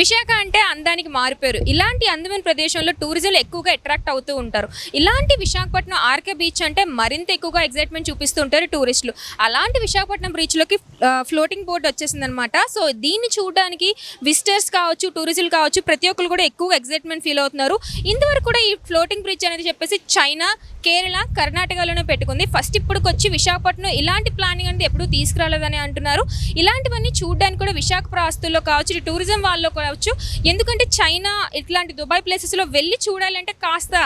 విశాఖ అంటే అందానికి మారిపోయారు ఇలాంటి అందమైన ప్రదేశంలో టూరిజంలు ఎక్కువగా అట్రాక్ట్ అవుతూ ఉంటారు. ఇలాంటి విశాఖపట్నం ఆర్కే బీచ్ అంటే మరింత ఎక్కువగా ఎగ్జైట్మెంట్ చూపిస్తూ ఉంటారు టూరిస్టులు అలాంటి విశాఖపట్నం బీచ్లోకి ఫ్లోటింగ్ బోట్ వచ్చేసిందనమాట సో దీన్ని చూడడానికి విజిటర్స్ కావచ్చు టూరిస్టులు కావచ్చు ప్రతి ఒక్కరు కూడా ఎక్కువగా ఎగ్జైట్మెంట్ ఫీల్ అవుతున్నారు. ఇంతవరకు కూడా ఈ ఫ్లోటింగ్ బ్రిడ్జ్ అనేది చెప్పేసి చైనా కేరళ కర్ణాటకలోనే పెట్టుకుంది. ఫస్ట్ ఇప్పటికి వచ్చి విశాఖపట్నం ఇలాంటి ప్లానింగ్ అనేది ఎప్పుడూ తీసుకురాలేదని అంటున్నారు. ఇలాంటివన్నీ చూడడానికి కూడా విశాఖ ప్రాస్తుల్లో కావచ్చు టూరిజం వాళ్ళలో కావచ్చు ఎందుకంటే చైనా ఇట్లాంటి దుబాయ్ ప్లేసెస్లో వెళ్ళి చూడాలంటే కాస్త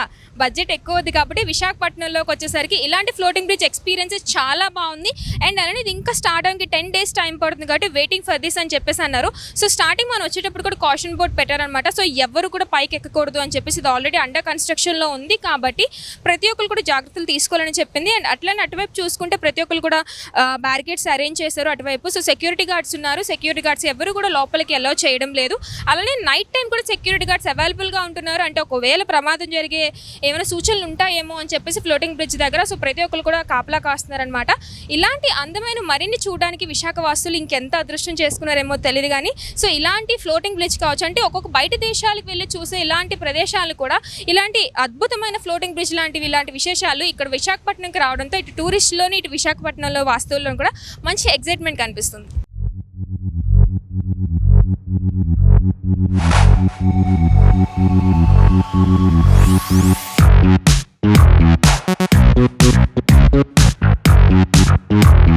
బడ్జెట్ ఎక్కువ ఉంది కాబట్టి విశాఖపట్నంలోకి వచ్చేసరికి ఇలాంటి ఫ్లోటింగ్ బ్రిడ్జ్ ఎక్స్పీరియన్సెస్ చాలా బాగుంది. అండ్ అలానే ఇది ఇంకా స్టార్ట్ అవడానికి టెన్ డేస్ టైం పడుతుంది కాబట్టి వెయిటింగ్ ఫర్ దిస్ అని చెప్పేసి అన్నారు. సో స్టార్టింగ్ మనం వచ్చేటప్పుడు కూడా కాషన్ బోర్డ్ పెట్టారనమాట సో ఎవరు కూడా పైకి ఎక్కకూడదు అని చెప్పేసి ఇది ఆల్రెడీ అండర్ కన్స్ట్రక్షన్లో ఉంది కాబట్టి ప్రతి ఒక్కరు కూడా జాగ్రత్తలు తీసుకోవాలని చెప్పింది. అండ్ అట్లనే అటువైపు చూసుకుంటే ప్రతి ఒక్కరు కూడా బ్యారికేడ్స్ అరేంజ్ చేశారు అటువైపు. సో సెక్యూరిటీ గార్డ్స్ ఉన్నారు. సెక్యూరిటీ గార్డ్స్ ఎవరు కూడా లోపలికి అలౌ చేయడం లేదు. అలానే నైట్ టైం కూడా సెక్యూరిటీ గార్డ్స్ అవైలబుల్గా ఉంటున్నారు. అంటే ఒకవేళ ప్రమాదం జరిగే ఏమైనా సూచనలు ఉంటాయేమో అని చెప్పేసి ఫ్లోటింగ్ బ్రిడ్జ్ దగ్గర. సో ప్రతి ఒక్కరు కూడా కాపలా కాస్తున్నారనమాట ఇలాంటి అందమైన మరిన్ని చూడడానికి విశాఖ వాసులు ఇంకెంత అదృష్టం చేసుకున్నారేమో తెలియదు కానీ సో ఇలాంటి ఫ్లోటింగ్ బ్రిడ్జ్ కావచ్చు అంటే ఒక్కొక్క బయట దేశాలకు వెళ్ళి చూసే ఇలాంటి ప్రదేశాలు కూడా ఇలాంటి అద్భుతమైన ఫ్లోటింగ్ బ్రిడ్జ్ లాంటివి ఇలాంటి విశేషాలు ఇక్కడ విశాఖపట్నంకి రావడంతో ఇటు టూరిస్టులోని ఇటు విశాఖపట్నంలో వాస్తువుల్లో కూడా మంచి ఎగ్జైట్మెంట్ కనిపిస్తుంది. Thank you.